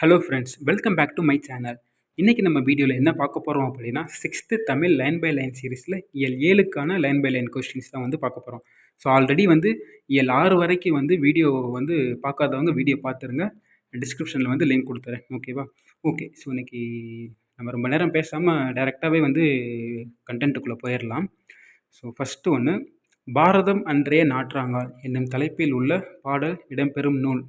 Hello friends welcome back to my channel இன்றைக்கி நம்ம வீடியோவில் என்ன பார்க்க போகிறோம் அப்படின்னா sixth Tamil line by line சீரீஸில் இயல் ஏழுக்கான லைன் பை லைன் கொஸ்டின்ஸ் தான் வந்து பார்க்க போகிறோம் ஸோ ஆல்ரெடி வந்து இயல் ஆறு வரைக்கும் வந்து வீடியோ வந்து பார்க்காதவங்க வீடியோ பார்த்துருங்க. டிஸ்கிரிப்ஷனில் வந்து லிங்க் கொடுத்துறேன். ஓகேவா ஓகே ஸோ இன்றைக்கி நம்ம ரொம்ப நேரம் பேசாமல் டேரெக்டாகவே வந்து கண்டென்ட்டுக்குள்ளே போயிடலாம் ஸோ ஃபஸ்ட்டு ஒன்று பாரதம் அன்றைய நாற்றாங்கால் என்னும் தலைப்பில் உள்ள பாடல் இடம்பெறும் நூல்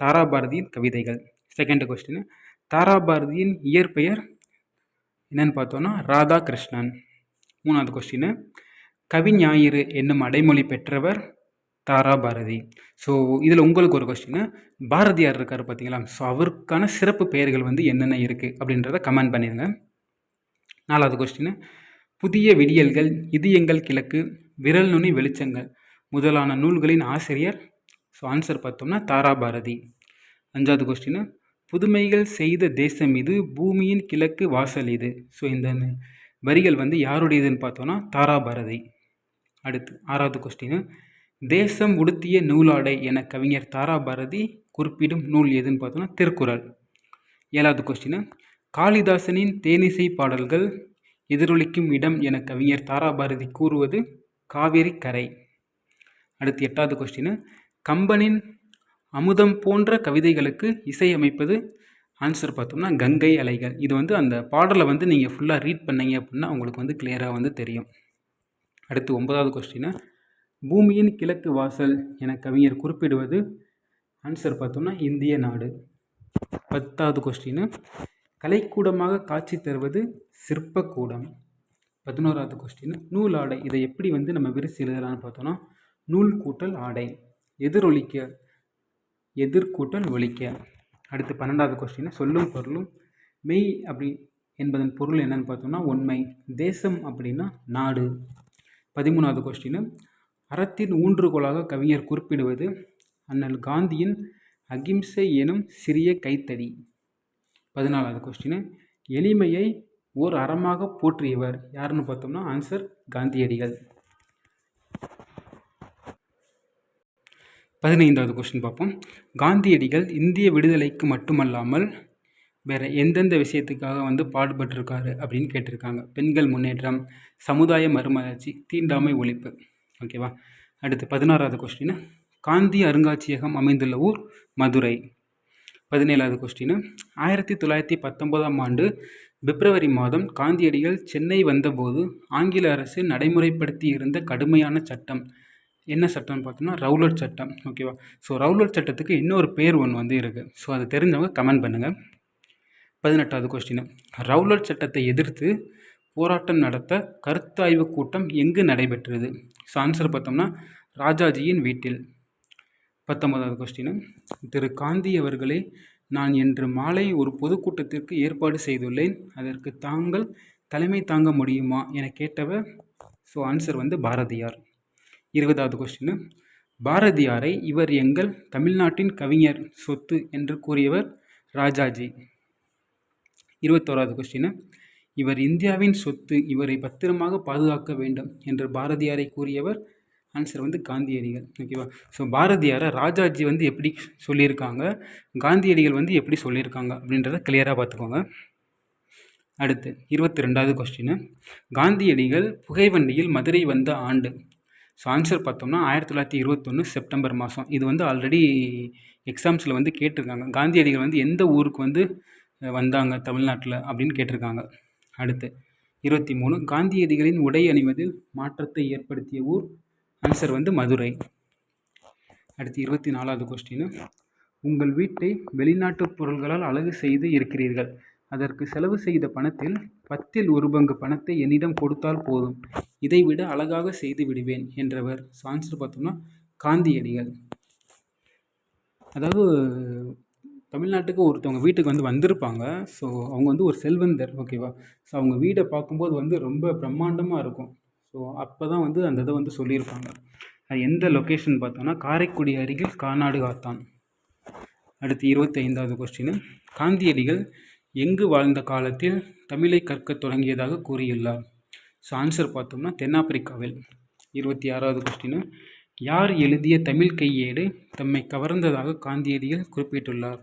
தாராபாரதியின் கவிதைகள். செகண்ட் கொஸ்டின் தாராபாரதியின் இயற்பெயர் என்னன்னு பார்த்தோன்னா ராதாகிருஷ்ணன். மூணாவது கொஸ்டின் கவிஞாயிறு என்னும் அடைமொழி பெற்றவர் தாராபாரதி. ஸோ இதில் உங்களுக்கு ஒரு கொஸ்டின் பாரதியார் இருக்கார் பார்த்தீங்களா? ஸோ அவருக்கான சிறப்பு பெயர்கள் வந்து என்னென்ன இருக்குது அப்படின்றத கமெண்ட் பண்ணிடுங்க நாலாவது கொஸ்டின் புதிய விடியல்கள் இது எங்கள் கிழக்கு விரல் நுனி வெளிச்சங்கள் முதலான நூல்களின் ஆசிரியர். ஸோ ஆன்சர் பார்த்தோம்னா தாராபாரதி. அஞ்சாவது கொஸ்டின் புதுமைகள் செய்த தேசம் இது பூமியின் கிழக்கு வாசல் இது. ஸோ இந்த வரிகள் வந்து யாருடையதுன்னு பார்த்தோன்னா தாராபாரதி. அடுத்து ஆறாவது கொஸ்டின் தேசம் உடுத்திய நூலாடை என கவிஞர் தாராபாரதி குறிப்பிடும் நூல் எதுன்னு பார்த்தோன்னா திருக்குறள். ஏழாவது கொஸ்டின் காளிதாசனின் தேனிசை பாடல்கள் எதிரொலிக்கும் இடம் என கவிஞர் தாராபாரதி கூறுவது காவேரி கரை. அடுத்து எட்டாவது கொஸ்டின் கம்பனின் அமுதம் போன்ற கவிதைகளுக்கு இசையமைப்பது ஆன்சர் பார்த்தோம்னா கங்கை அலைகள். இது வந்து அந்த பாடலை வந்து நீங்கள் ஃபுல்லாக ரீட் பண்ணீங்க அப்படின்னா உங்களுக்கு வந்து கிளியராக வந்து தெரியும். அடுத்து ஒன்பதாவது கொஸ்டின் பூமியின் கிழக்கு வாசல் என கவிஞர் குறிப்பிடுவது ஆன்சர் பார்த்தோம்னா இந்திய நாடு. பத்தாவது கொஸ்டின் கலைக்கூடமாக காட்சி தருவது சிற்பக்கூடம் பதினோராவது கொஸ்டின் நூல் ஆடை இதை எப்படி வந்து நம்ம விரிசி எழுதலாம்னு பார்த்தோம்னா நூல் கூட்டல் ஆடை எதிரொலிக்க எதிர்கூட்டல் ஒழிக்க. அடுத்து பன்னெண்டாவது கொஸ்டின் சொல்லும் பொருளும் மெய் அப்படி என்பதன் பொருள் என்னன்னு பார்த்தோம்னா உண்மை தேசம் அப்படின்னா நாடு. பதிமூணாவது கொஸ்டின் அறத்தின் ஊன்றுகோலாக கவிஞர் குறிப்பிடுவது அண்ணல் காந்தியின் அகிம்சை எனும் சிறிய கைத்தடி. பதினாலாவது கொஸ்டின் எளிமையை ஓர் அறமாக போற்றியவர் யாருன்னு பார்த்தோம்னா ஆன்சர் காந்தியடிகள். பதினைந்தாவது கொஸ்டின் பார்ப்போம். காந்தியடிகள் இந்திய விடுதலைக்கு மட்டுமல்லாமல் வேறு எந்தெந்த விஷயத்துக்காக வந்து பாடுபட்டிருக்காரு அப்படின்னு கேட்டிருக்காங்க. பெண்கள் முன்னேற்றம் சமுதாய மறுமலர்ச்சி தீண்டாமை ஒழிப்பு. ஓகேவா அடுத்து பதினாறாவது கொஸ்டின் காந்தி அருங்காட்சியகம் அமைந்துள்ள ஊர் மதுரை. பதினேழாவது கொஸ்டின் ஆயிரத்தி தொள்ளாயிரத்தி பத்தொம்போதாம் ஆண்டு பிப்ரவரி மாதம் காந்தியடிகள் சென்னை வந்தபோது ஆங்கில அரசு நடைமுறைப்படுத்தி இருந்த கடுமையான சட்டம். என்ன சட்டம்னு பார்த்தோம்னா ரவுலட் சட்டம் ஓகேவா ஸோ ரவுலட் சட்டத்துக்கு இன்னொரு பேர் ஒன்று வந்து இருக்குது ஸோ அது தெரிஞ்சவங்க கமெண்ட் பண்ணுங்கள் பதினெட்டாவது கொஸ்டின் ரவுலட் சட்டத்தை எதிர்த்து போராட்டம் நடத்த கருத்தாய்வு கூட்டம் எங்கு நடைபெற்றது? ஸோ ஆன்சர் பார்த்தோம்னா ராஜாஜியின் வீட்டில். பத்தொன்பதாவது கொஸ்டின் திரு. காந்தி அவர்களே நான் இன்று மாலை ஒரு பொதுக்கூட்டத்திற்கு ஏற்பாடு செய்துள்ளேன். அதற்கு தாங்கள் தலைமை தாங்க முடியுமா? என கேட்டவர் ஸோ ஆன்சர் வந்து பாரதியார். இருபதாவது கொஸ்டின் பாரதியாரை இவர் எங்கள் தமிழ்நாட்டின் கவிஞர் சொத்து என்று கூறியவர் ராஜாஜி. இருபத்தோராவது கொஸ்டின் இவர் இந்தியாவின் சொத்து இவரை பத்திரமாக பாதுகாக்க வேண்டும் என்று பாரதியாரை கூறியவர் ஆன்சர் வந்து காந்தியடிகள். ஓகேவா ஸோ பாரதியாரை ராஜாஜி வந்து எப்படி சொல்லியிருக்காங்க? காந்தியடிகள் வந்து எப்படி சொல்லியிருக்காங்க அப்படின்றத கிளியராக பார்த்துக்கோங்க. அடுத்து இருபத்தி ரெண்டாவது கொஸ்டின் காந்தியடிகள் புகைவண்டியில் மதுரை வந்த ஆண்டு ஸோ ஆன்சர் பார்த்தோம்னா ஆயிரத்தி தொள்ளாயிரத்தி இருபத்தொன்று செப்டம்பர் மாதம் இது வந்து ஆல்ரெடி எக்ஸாம்ஸில் வந்து கேட்டிருக்காங்க. காந்தியடிகள் வந்து எந்த ஊருக்கு வந்து வந்தாங்க? தமிழ்நாட்டில் அப்படின்னு கேட்டிருக்காங்க. அடுத்து இருபத்தி மூணு. காந்தியடிகளின் உடை அணிவதில் மாற்றத்தை ஏற்படுத்திய ஊர்? ஆன்சர் வந்து மதுரை. அடுத்து இருபத்தி நாலாவது கொஸ்டின் உங்கள் வீட்டை வெளிநாட்டு பொருள்களால் அழகு செய்து இருக்கிறீர்கள். அதற்கு செலவு செய்த பணத்தில் பத்தில் ஒரு பங்கு பணத்தை என்னிடம் கொடுத்தால் போதும். இதைவிட அழகாக செய்து விடுவேன் என்றவர் சான்சர் பார்த்தோம்னா காந்தியடிகள். அதாவது தமிழ்நாட்டுக்கு ஒருத்தவங்க வீட்டுக்கு வந்து வந்திருப்பாங்க. ஸோ அவங்க வந்து ஒரு செல்வந்தர் ஓகேவா ஸோ அவங்க வீடை பார்க்கும்போது வந்து ரொம்ப பிரம்மாண்டமாக இருக்கும். ஸோ அப்போ தான் வந்து அந்த இதை வந்து சொல்லியிருப்பாங்க. அது எந்த லொக்கேஷன் பார்த்தோன்னா காரைக்குடி அருகில் காநாடு காத்தான் அடுத்து இருபத்தைந்தாவது கொஸ்டின் காந்தியடிகள் எங்கு வாழ்ந்த காலத்தில் தமிழை கற்க தொடங்கியதாக கூறியுள்ளார். ஸோ ஆன்சர் பார்த்தோம்னா தென்னாப்பிரிக்காவில். இருபத்தி ஆறாவது கொஸ்டின் யார் எழுதிய தமிழ் கையேடு தம்மை கவர்ந்ததாக காந்தியடிகள் குறிப்பிட்டுள்ளார்?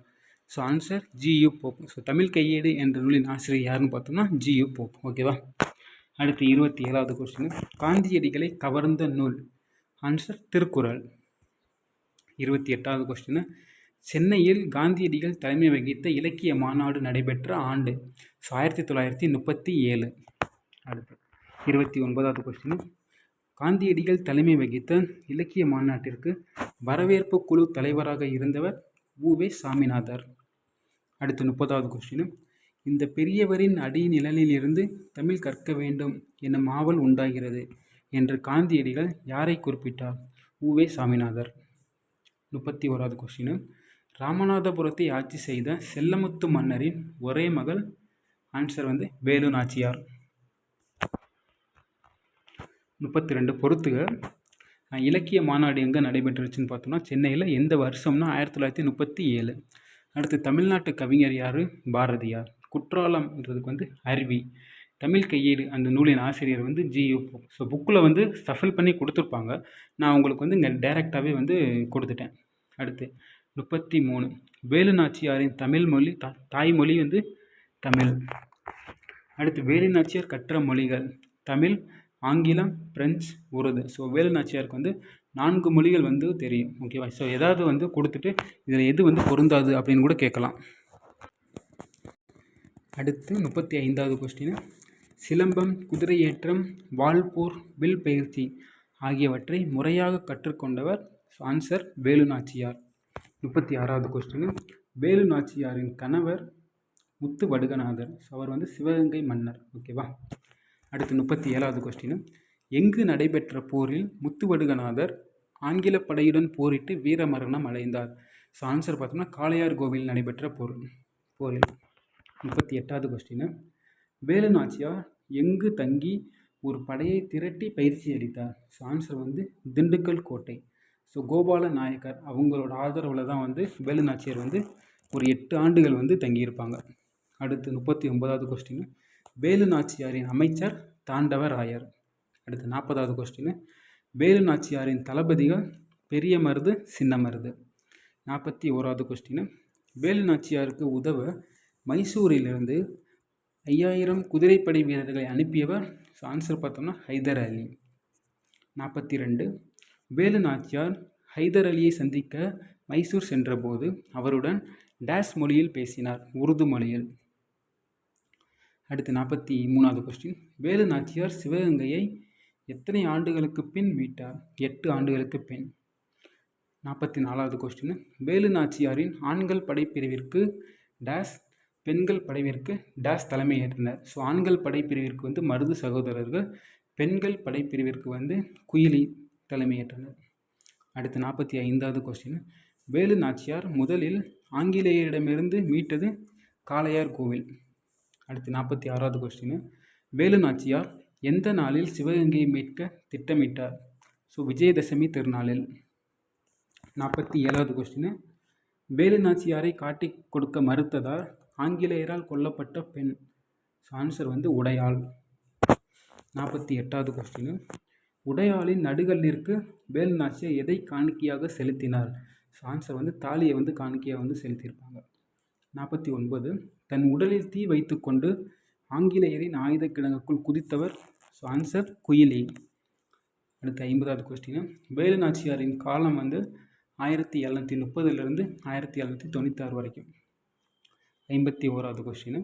So answer G U Pope so Tamil கையேடு என்ற நூலின் ஆசிரியர் யாருன்னு பார்த்தோம்னா ஜியு போப் ஓகேவா அடுத்து இருபத்தி ஏழாவது கொஸ்டின் காந்தியடிகளை கவர்ந்த நூல். ஆன்சர் திருக்குறள். இருபத்தி எட்டாவது கொஸ்டின் சென்னையில் காந்தியடிகள் தலைமை வகித்த இலக்கிய மாநாடு நடைபெற்ற ஆண்டு ஸோ ஆயிரத்தி தொள்ளாயிரத்தி முப்பத்தி ஏழு. அடுத்து இருபத்தி ஒன்பதாவது கொஸ்டின் காந்தியடிகள் தலைமை வகித்த இலக்கிய மாநாட்டிற்கு வரவேற்பு குழு தலைவராக இருந்தவர் உவே சாமிநாதர். அடுத்து முப்பதாவது கொஸ்டின் இந்த பெரியவரின் அடி நிழலிலிருந்து தமிழ் கற்க வேண்டும் என்னும் ஆவல் உண்டாகிறது என்று காந்தியடிகள் யாரை குறிப்பிட்டார்? உவே சாமிநாதர். முப்பத்தி ஓராவது கொஸ்டின் ராமநாதபுரத்தை ஆட்சி செய்த செல்லமுத்து மன்னரின் ஒரே மகள் ஆன்சர் வந்து வேலு நாச்சியார். முப்பத்தி ரெண்டு பொறுத்துக இலக்கிய மாநாடு எங்கே நடைபெற்றுச்சுன்னு பார்த்தோம்னா சென்னையில் எந்த வருஷம்னா ஆயிரத்தி தொள்ளாயிரத்தி முப்பத்தி ஏழு. அடுத்து தமிழ்நாட்டு கவிஞர் யார்? பாரதியார். குற்றாலம்ன்றதுக்கு வந்து அருவி. தமிழ் கையேடு அந்த நூலின் ஆசிரியர் வந்து ஜியு ஸோ புக்கில் வந்து சஃபில் பண்ணி கொடுத்துருப்பாங்க. நான் உங்களுக்கு வந்து இங்கே டைரெக்டாகவே வந்து கொடுத்துட்டேன். அடுத்து முப்பத்தி மூணு. வேலு நாச்சியாரின் தமிழ் மொழி தா தாய்மொழி வந்து தமிழ். அடுத்து வேலு நாச்சியார் கற்ற மொழிகள். தமிழ் ஆங்கிலம் பிரெஞ்சு உருது. ஸோ வேலு நாச்சியாருக்கு வந்து நான்கு மொழிகள் வந்து தெரியும். ஓகேவா ஸோ ஏதாவது வந்து கொடுத்துட்டு இதில் எது வந்து பொருந்தாது அப்படின்னு கூட கேட்கலாம். அடுத்து முப்பத்தி ஐந்தாவது கொஸ்டின் சிலம்பம் குதிரையேற்றம் வால்போர் வில் பயிற்சி ஆகியவற்றை முறையாக கற்றுக்கொண்டவர் ஆன்சர் வேலு நாச்சியார் முப்பத்தி ஆறாவது கொஸ்டின் வேலு நாச்சியாரின் கணவர் முத்து வடுகநாதர். ஸோ அவர் வந்து சிவகங்கை மன்னர். ஓகேவா அடுத்து முப்பத்தி ஏழாவது கொஸ்டின் எங்கு நடைபெற்ற போரில் முத்துவடுகநாதர் ஆங்கில படையுடன் போரிட்டு வீரமரணம் அடைந்தார்? ஸோ ஆன்சர் பார்த்தோம்னா காளையார் கோவில் நடைபெற்ற போர் போரில். முப்பத்தி எட்டாவது கொஸ்டின் வேலு நாச்சியார் எங்கு தங்கி ஒரு படையை திரட்டி பயிற்சி அளித்தார்? ஸோ ஆன்சர் வந்து திண்டுக்கல் கோட்டை. ஸோ கோபால நாயக்கர் அவங்களோட ஆதரவில் தான் வந்து வேலு நாச்சியார் வந்து ஒரு எட்டு ஆண்டுகள் வந்து தங்கியிருப்பாங்க. அடுத்து முப்பத்தி ஒன்பதாவது கொஸ்டின் வேலு நாச்சியாரின் அமைச்சர் தாண்டவராயர். அடுத்து நாற்பதாவது கொஸ்டின் வேலு நாச்சியாரின் தளபதிகள் பெரிய மருது சின்ன மருது. நாற்பத்தி ஓராவது கொஸ்டின் வேலு நாச்சியாருக்கு உதவ மைசூரிலிருந்து ஐயாயிரம் குதிரைப்படை வீரர்களை அனுப்பியவர் ஸோ ஆன்சர் பார்த்தோம்னா ஹைதர் அலி. நாற்பத்தி ரெண்டு. வேலு நாச்சியார் ஹைதர் அலியை சந்திக்க மைசூர் சென்றபோது அவருடன் டேஸ் மொழியில் பேசினார் உருது மொழியில். அடுத்து நாற்பத்தி மூணாவது கொஸ்டின் வேலு நாச்சியார் சிவகங்கையை எத்தனை ஆண்டுகளுக்கு பின் மீட்டார்? எட்டு ஆண்டுகளுக்கு பின். நாற்பத்தி நாலாவது கொஸ்டின் வேலு நாச்சியாரின் ஆண்கள் படைப்பிரிவிற்கு டேஸ் பெண்கள் படைப்பிற்கு டேஸ் தலைமை ஸோ ஆண்கள் படைப்பிரிவிற்கு வந்து மருது சகோதரர்கள் பெண்கள் படைப்பிரிவிற்கு வந்து குயிலி தலைமையேற்றனர். அடுத்து நாற்பத்தி ஐந்தாவது கொஸ்டின் வேலு நாச்சியார் முதலில் ஆங்கிலேயரிடமிருந்து மீட்டது காளையார் கோவில். அடுத்து நாற்பத்தி ஆறாவது கொஸ்டின் வேலு நாச்சியார் எந்த நாளில் சிவகங்கையை மீட்க திட்டமிட்டார்? ஸோ விஜயதசமி திருநாளில். நாற்பத்தி ஏழாவது கொஸ்டின் வேலு நாச்சியாரை காட்டி கொடுக்க மறுத்ததால் ஆங்கிலேயரால் கொல்லப்பட்ட பெண். ஸோ ஆன்சர் வந்து உடையாள். நாற்பத்தி எட்டாவது கொஸ்டின் உடையாளின் நடுகல்லிற்கு வேலு நாச்சியார் எதை காணிக்கையாக செலுத்தினார்? ஸோ ஆன்சர் வந்து தாலியை வந்து காணிக்கையாக வந்து செலுத்தியிருப்பாங்க. நாற்பத்தி ஒன்பது. தன் உடலில் தீ வைத்துக்கொண்டு ஆங்கிலேயரின் ஆயுத கிடங்குக்குள் குதித்தவர். So answer Kuyili. அடுத்து ஐம்பதாவது கொஸ்டின் வேலு நாச்சியாரின் காலம் வந்து ஆயிரத்தி எழுநூற்றி முப்பதுலேருந்து ஆயிரத்தி எழுநூற்றி தொண்ணூத்தாறு வரைக்கும். ஐம்பத்தி ஓராவது கொஸ்டின்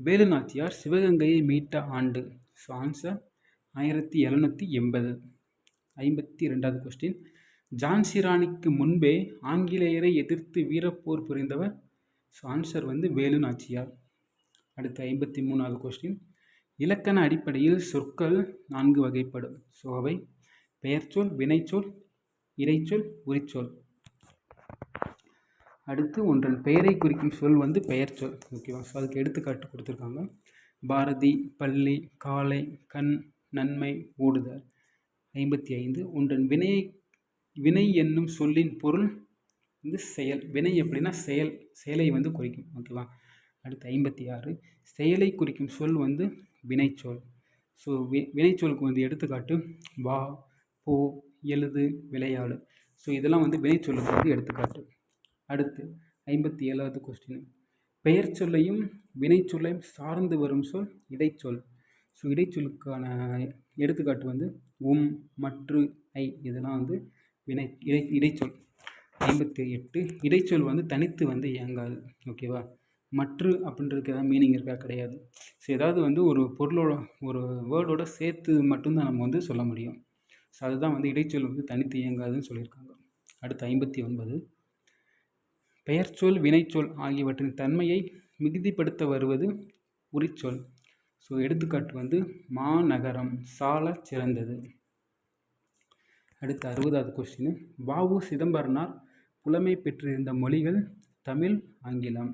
வேலு நாச்சியார் சிவகங்கையை மீட்ட ஆண்டு. ஸோ ஆன்சர் ஆயிரத்தி எழுநூற்றி எண்பது. ஐம்பத்தி ரெண்டாவது கொஸ்டின் ஜான்சி ராணிக்கு முன்பே ஆங்கிலேயரை எதிர்த்து வீரப்போர் புரிந்தவர். ஸோ ஆன்சர் வந்து வேலு நாச்சியார் அடுத்து ஐம்பத்தி மூணாவது கொஸ்டின் இலக்கண அடிப்படையில் சொற்கள் நான்கு வகைப்படும். ஸோ அவை பெயர்ச்சொல் வினைச்சொல் இறைச்சொல் உரிச்சொல் அடுத்து ஒன்றன் பெயரை குறிக்கும் சொல் வந்து பெயர்ச்சொல் ஓகேவா ஸோ அதுக்கு எடுத்துக்காட்டு கொடுத்துருக்காங்க. பாரதி பள்ளி காலை கண் நன்மை ஊடுதல் ஐம்பத்தி ஐந்து ஒன்றன் வினை வினை என்னும் சொல்லின் பொருள் வந்து செயல். வினை எப்படின்னா செயல் செயலை வந்து குறிக்கும். ஓகேவா? அடுத்து ஐம்பத்தி ஆறு செயலை குறிக்கும் சொல் வந்து வினைச்சொல். ஸோ வி வினைச்சொலுக்கு வந்து எடுத்துக்காட்டு வா போ எழுது விளையாடு. ஸோ இதெல்லாம் வந்து வினைச்சொல்லுக்கு வந்து எடுத்துக்காட்டு. அடுத்து ஐம்பத்தி ஏழாவது கொஸ்டின் பெயர் சொல்லையும் வினைச்சொல்லையும் சார்ந்து வரும் சொல் இடைச்சொல். ஸோ இடைச்சொல்லுக்கான எடுத்துக்காட்டு வந்து உம் மற்று ஐ இதெல்லாம் வந்து வினை இடை இடைச்சொல். ஐம்பத்தி எட்டு இடைச்சொல் வந்து தனித்து வந்து இயங்காது. ஓகேவா மற்று அப்படின்றதுக்கு ஏதாவது மீனிங் இருக்கா? கிடையாது. ஸோ ஏதாவது வந்து ஒரு பொருளோட ஒரு வேர்டோட சேர்த்து மட்டும்தான் நம்ம வந்து சொல்ல முடியும். ஸோ அதுதான் வந்து இடைச்சொல் வந்து தனித்து இயங்காதுன்னு சொல்லியிருக்காங்க. அடுத்து ஐம்பத்தி ஒன்பது பெயர்ச்சொல் வினைச்சொல் ஆகியவற்றின் தன்மையை மிகுதிப்படுத்த வருவது உரிச்சொல். ஸோ எடுத்துக்காட்டு வந்து மாநகரம் சால சிறந்தது. அடுத்து அறுபதாவது கொஸ்டின் வாவு சிதம்பரனார் புலமை பெற்றிருந்த மொழிகள் தமிழ் ஆங்கிலம்.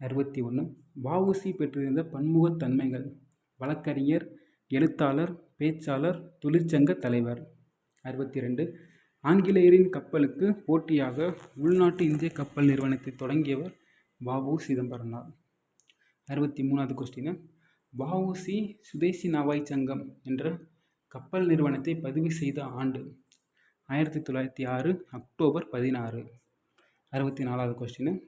அறுபத்தி ஒன்று வஉசி பெற்றிருந்த பன்முகத்தன்மைகள் வழக்கறிஞர் எழுத்தாளர் பேச்சாளர் தொழிற்சங்க தலைவர். அறுபத்தி ரெண்டு. ஆங்கிலேயரின் கப்பலுக்கு போட்டியாக உள்நாட்டு இந்திய கப்பல் நிறுவனத்தை தொடங்கியவர் வஉ சிதம்பரனார். அறுபத்தி மூணாவது கொஸ்டின் வஉசி சுதேசி நவாய் சங்கம் என்ற கப்பல் நிறுவனத்தை பதிவு செய்த ஆண்டு ஆயிரத்தி தொள்ளாயிரத்தி ஆறு அக்டோபர் பதினாறு. அறுபத்தி நாலாவது கொஸ்டின்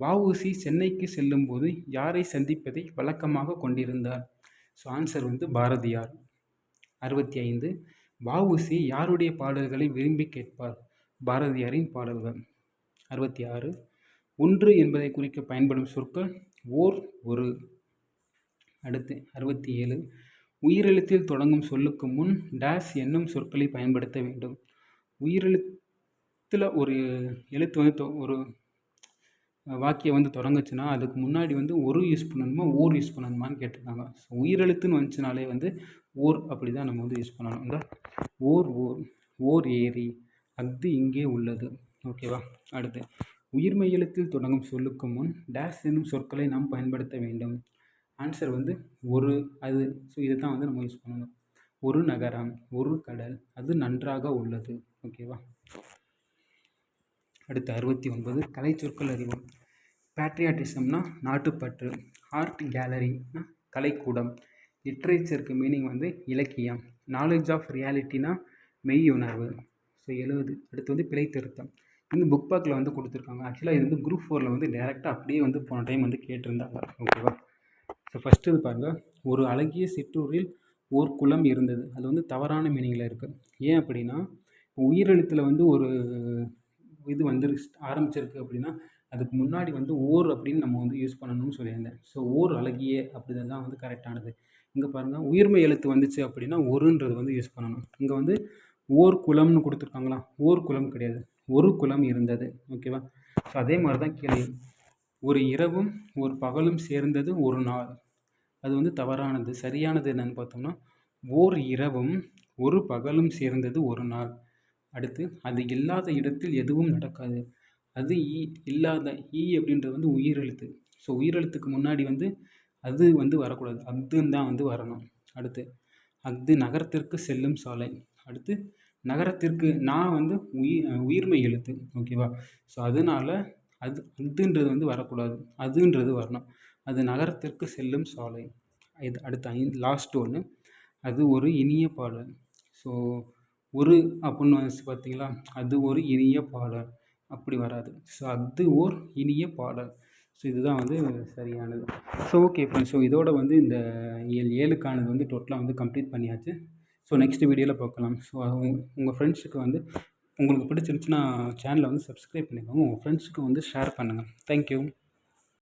வஉசி சென்னைக்கு செல்லும்போது யாரை சந்திப்பதை வழக்கமாக கொண்டிருந்தார்? ஸோ ஆன்சர் வந்து பாரதியார். அறுபத்தி ஐந்து. வஉசி யாருடைய பாடல்களை விரும்பி கேட்பார்? பாரதியாரின் பாடல்கள். அறுபத்தி ஆறு. ஒன்று என்பதை குறிக்க பயன்படும் சொற்கள் ஓர் ஒரு. அடுத்து அறுபத்தி ஏழு உயிரெழுத்தில் தொடங்கும் சொல்லுக்கு முன் டேஸ் என்னும் சொற்களை பயன்படுத்த வேண்டும். உயிரெழுத்தில் ஒரு எழுத்து வந்து ஒரு வாக்கியம் வந்து தொடங்குச்சுன்னா அதுக்கு முன்னாடி வந்து ஒரு யூஸ் பண்ணணுமா ஓர் யூஸ் பண்ணணுமான்னு கேட்டிருக்காங்க. ஸோ உயிரெழுத்துன்னு வந்துச்சுனாலே வந்து ஓர் அப்படி தான் நம்ம வந்து யூஸ் பண்ணணும். இந்த ஓர் ஓர் ஓர் ஏரி அஃது இங்கே உள்ளது. ஓகேவா அடுத்து உயிர்மை எழுத்தில் தொடங்கும் சொல்லுக்கு முன் டேஸ் என்னும் சொற்களை நாம் பயன்படுத்த வேண்டும். ஆன்சர் வந்து ஒரு அது. ஸோ இதை தான் வந்து நம்ம யூஸ் பண்ணணும். ஒரு நகரம் ஒரு கடல் அது நன்றாக உள்ளது. ஓகேவா அடுத்து அறுபத்தி ஒன்பது கலை சொற்கள் அறிவோம். பேட்ரியாட்டிசம்னா நாட்டுப்பற்று. ஆர்ட் கேலரினா கலைக்கூடம். லிட்ரேச்சருக்கு மீனிங் வந்து இலக்கியம். நாலேஜ் ஆஃப் ரியாலிட்டினா மெய்யுணர்வு. ஸோ எழுபது அடுத்து வந்து பிழை திருத்தம். இந்த புக் பேக்கில் வந்து கொடுத்துருக்காங்க. ஆக்சுவலாக இது வந்து குரூப் ஃபோரில் வந்து டேரெக்டாக அப்படியே வந்து போன டைம் வந்து கேட்டிருந்தாங்க. ஓகேவா ஸோ ஃபஸ்ட்டு இது பாருங்கள் ஒரு அழகிய சிற்றூரில் ஓர் குளம் இருந்தது. அது வந்து தவறான மீனிங்கில் இருக்குது ஏன் அப்படின்னா உயிரெழுத்தில் வந்து ஒரு இது வந்து ஆரம்பிச்சிருக்கு அப்படின்னா அதுக்கு முன்னாடி வந்து ஓர் அப்படின்னு நம்ம வந்து யூஸ் பண்ணணும்னு சொல்லியிருந்தேன். ஸோ ஓர் அழகிய அப்படின்றது தான் வந்து கரெக்டானது இங்கே பாருங்கள் உயிர்மை எழுத்து வந்துச்சு அப்படின்னா ஒருன்றது வந்து யூஸ் பண்ணணும். இங்கே வந்து ஓர் குளம்னு கொடுத்துருக்காங்களா? ஓர் குளம் கிடையாது. ஒரு குளம் இருந்தது. ஓகேவா ஸோ அதே மாதிரி தான் கேள்வி ஒரு இரவும் ஒரு பகலும் சேர்ந்தது ஒரு நாள். அது வந்து தவறானது. சரியானது என்னன்னு பார்த்தோம்னா ஓர் இரவும் ஒரு பகலும் சேர்ந்தது ஒரு நாள். அடுத்து அது இல்லாத இடத்தில் எதுவும் நடக்காது. அது ஈ இல்லாத ஈ அப்படின்றது வந்து உயிரெழுத்து. ஸோ உயிரெழுத்துக்கு முன்னாடி வந்து அது வந்து வரக்கூடாது. அக்துன்னு தான் வந்து வரணும். அடுத்து அஃது நகரத்திற்கு செல்லும் சாலை. அடுத்து நகரத்திற்கு நான் வந்து உயிர் உயிர்மை எழுத்து. ஓகேவா? ஸோ அதனால் அது அதுன்றது வந்து வரக்கூடாது. அதுன்றது வரணும். அது நகரத்திற்கு செல்லும் சாலை. இது அடுத்த ஐந்து லாஸ்ட் ஒன்று அது ஒரு இனிய பாடல். ஸோ ஒரு அப்புடின்னு வந்து பார்த்தீங்களா அது ஒரு இனிய பாடல். அப்படி வராது. ஸோ அது ஓர் இனிய பாடல். ஸோ இதுதான் வந்து சரியானது. ஸோ ஓகே ஃப்ரெண்ட்ஸ் ஸோ இதோட வந்து இந்த ஏழு ஏழுக்கானது வந்து டோட்டலாக வந்து கம்ப்ளீட் பண்ணியாச்சு. ஸோ நெக்ஸ்ட் வீடியோவில் பார்க்கலாம். ஸோ உங்கள் ஃப்ரெண்ட்ஸுக்கு வந்து உங்களுக்கு பிடிச்சிருந்துச்சின்னா சேனலை வந்து சப்ஸ்கிரைப் பண்ணிக்கோங்க. உங்கள் ஃப்ரெண்ட்ஸுக்கும் வந்து ஷேர் பண்ணுங்கள் தேங்க்யூ